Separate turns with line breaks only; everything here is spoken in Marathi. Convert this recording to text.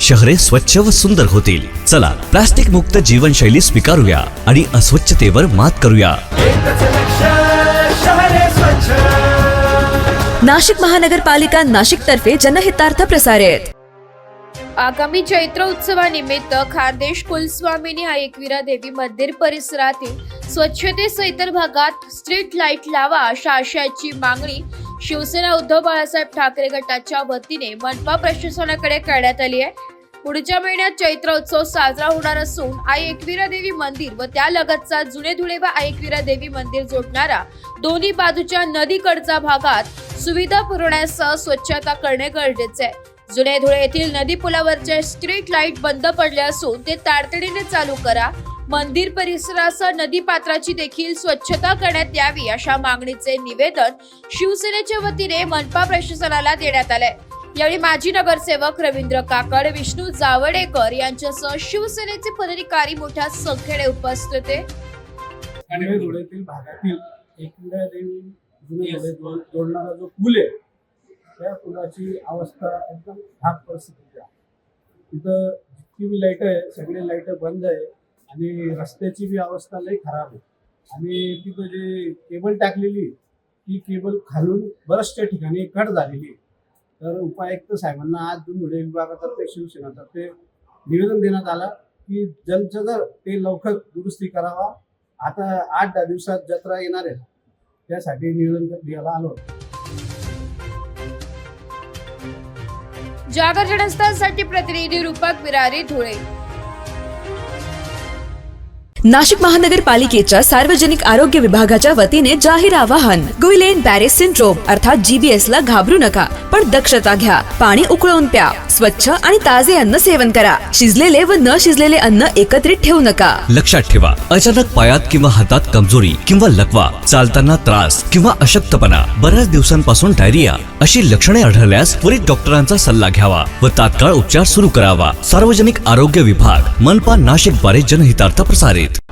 शहरे स्वच्छ व सुंदर होतील. चला प्लास्टिक मुक्त जीवनशैली स्वीकारूया आणि अस्वच्छतेवर मात करूया.
नाशिक महानगरपालिका नाशिक तर्फे जनहितार्थ प्रसारित.
आगामी चैत्र उत्सवानिमित्त खानदेश कुलस्वामिनी एकविरा देवी मंदिर परिसरातील स्वच्छतेसह इतर भागात स्ट्रीट लाइट लावा अशा आशयाची मागणी शिवसेना उद्धव बाळासाहेब ठाकरे गटाच्या वतीने मनपा प्रशासनाकडे करण्यात आली आहे. पुढच्या महिन्यात चैत्र उत्सव साजरा होणार असून आई एकविरा देवी मंदिर व त्या लगतचा जुने धुळे व आई एकविरा देवी मंदिर जोडणारा दोन्ही बाजूच्या नदीकडचा भागात सुविधा पुरवण्यासह स्वच्छता करणे गरजेचे आहे. जुने धुळे येथील नदी पुलावरचे स्ट्रीट लाइट बंद पडले असून ते तातडीने चालू करा. मंदिर परिसरासह नदी पात्राची देखील स्वच्छता करण्यात यावी अशा मागणीचे निवेदन शिवसेनेच्या वतीने मनपा प्रशासनाला देण्यात आलंय. यावेळी माजी नगरसेवक रवींद्र काकड विष्णू जावडेकर यांच्यासह शिवसेनेचे पदाधिकारी मोठ्या संख्येने उपस्थित होते.
आणि धुळ्यातील भागातील एकविरा देवी जुने जोडणारा जो पूल आहे त्या पुलाची अवस्था एकदम खराब परिस्थितीची आहे. तिथं जितकी बी लाइट आहे सगळे लाइट बंद आहे आणि रस्त्याची बी अवस्था लई खराब आहे. आणि तिथं जे केबल टाकलेली ती केबल खालून बऱ्याचशा ठिकाणी कट झालेली आहे. तर उपायुक्त साहेबांना आज दोन धुळे विभागातर्फे शिवसेनातर्फे निवेदन देण्यात आलं की जलचं जर ते लवकर दुरुस्ती करावा आता आठ दहा दिवसात जत्रा येणार आहे. त्यासाठी निवेदन द्यायला आलो
जागर जनस्थानसाठी प्रतिनिधी रूपक विरारी धुळे.
नाशिक महानगरपालिकेच्या सार्वजनिक आरोग्य विभागाच्या वतीने जाहीर आवाहन. गुइलेन बॅरेस सिंड्रोम अर्थात जीबीएस ला घाबरू नका पण दक्षता घ्या पाणी उकळून प्या. स्वच्छ आणि ताजे अन्न सेवन करा. शिजलेले व न शिजलेले अन्न एकत्रित ठेवू नका.
लक्षात ठेवा अचानक पायात किंवा हातात कमजोरी किंवा लकवा चालताना त्रास किंवा अशक्तपणा बऱ्याच दिवसांपासून डायरिया अशी लक्षणे आढळल्यास त्वरित डॉक्टरांचा सल्ला घ्यावा व तात्काळ उपचार सुरू करावा. सार्वजनिक आरोग्य विभाग मनपा नाशिकद्वारे जनहितार्थ प्रसारित.